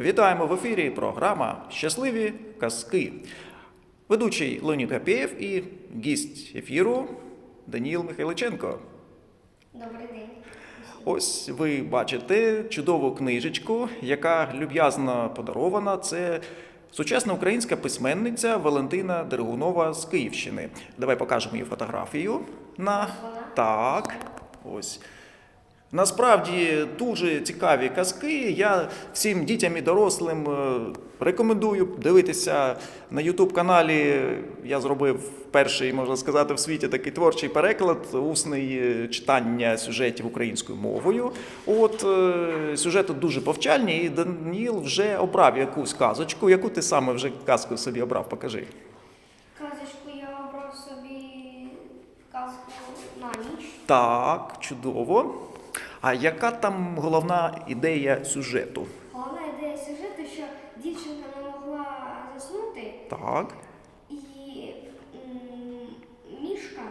Вітаємо в ефірі програма Щасливі казки. Ведучий Леонід Гапєєв і гість ефіру Даніл Михайличенко. Добрий день. Ось ви бачите чудову книжечку, яка люб'язно подарована. Це сучасна українська письменниця Валентина Дергунова з Київщини. Давай покажемо її фотографію. На так, ось. Насправді дуже цікаві казки. Я всім дітям і дорослим е, рекомендую дивитися на youtube каналі. Я зробив перший, можна сказати, в світі такий творчий переклад, усний е, читання сюжетів українською мовою. От е, сюжети дуже повчальні, і Даніл вже обрав якусь казочку. Яку ти саме вже казку собі обрав? Покажи. Казочку я обрав собі казку на ніч. Так, чудово. А яка там головна ідея сюжету? Головна ідея сюжету, що дівчинка не могла заснути, Так. і мішка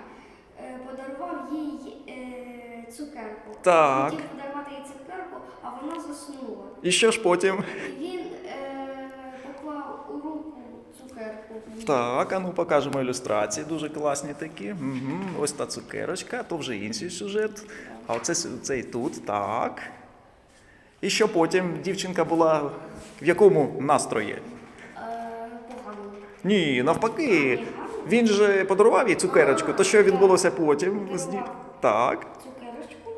е, подарував їй е, цукерку. Так. Хотів подарувати їй цукерку, а вона заснула. І що ж потім? І він е, поклав у руку цукерку. Так, а ну покажемо ілюстрації, дуже класні такі. Угу. Ось та цукерочка, то вже інший сюжет. А оце цей тут, так. І що потім дівчинка була в якому настрої? Е, погано. Ні, навпаки. Він же подарував їй цукерочку, то що відбулося потім? Так. Цукерочку.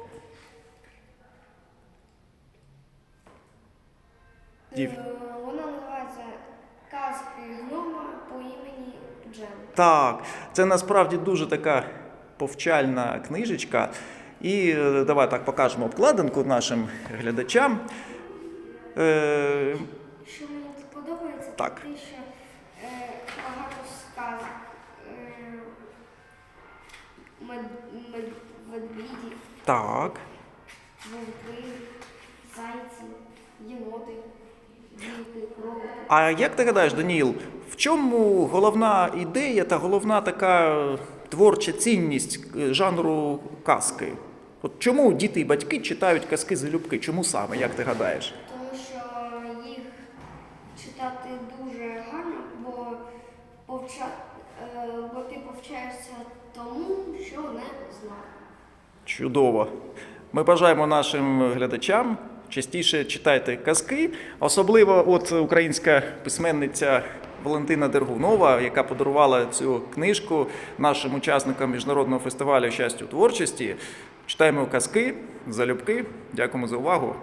Дів- Так, це насправді дуже така повчальна книжечка. І е, давай так покажемо обкладинку нашим глядачам. Е, Що мені тут подобається, Так. те, що е, багато сказок е, мед, мед, ведмеді, так. вовки, зайці, єноти. А як ти гадаєш, Даніл, в чому головна ідея та головна така творча цінність е, жанру казки? От чому діти і батьки читають казки залюбки? Чому саме, як ти гадаєш? Тому що їх читати дуже гарно, бо, повча, е, бо ти повчаєшся тому, що не знав. Чудово. Ми бажаємо нашим глядачам частіше читайте казки. Особливо от українська письменниця Валентина Дергунова, яка подарувала цю книжку нашим учасникам міжнародного фестивалю щастю творчості. Читаємо казки, залюбки. Дякуємо за увагу.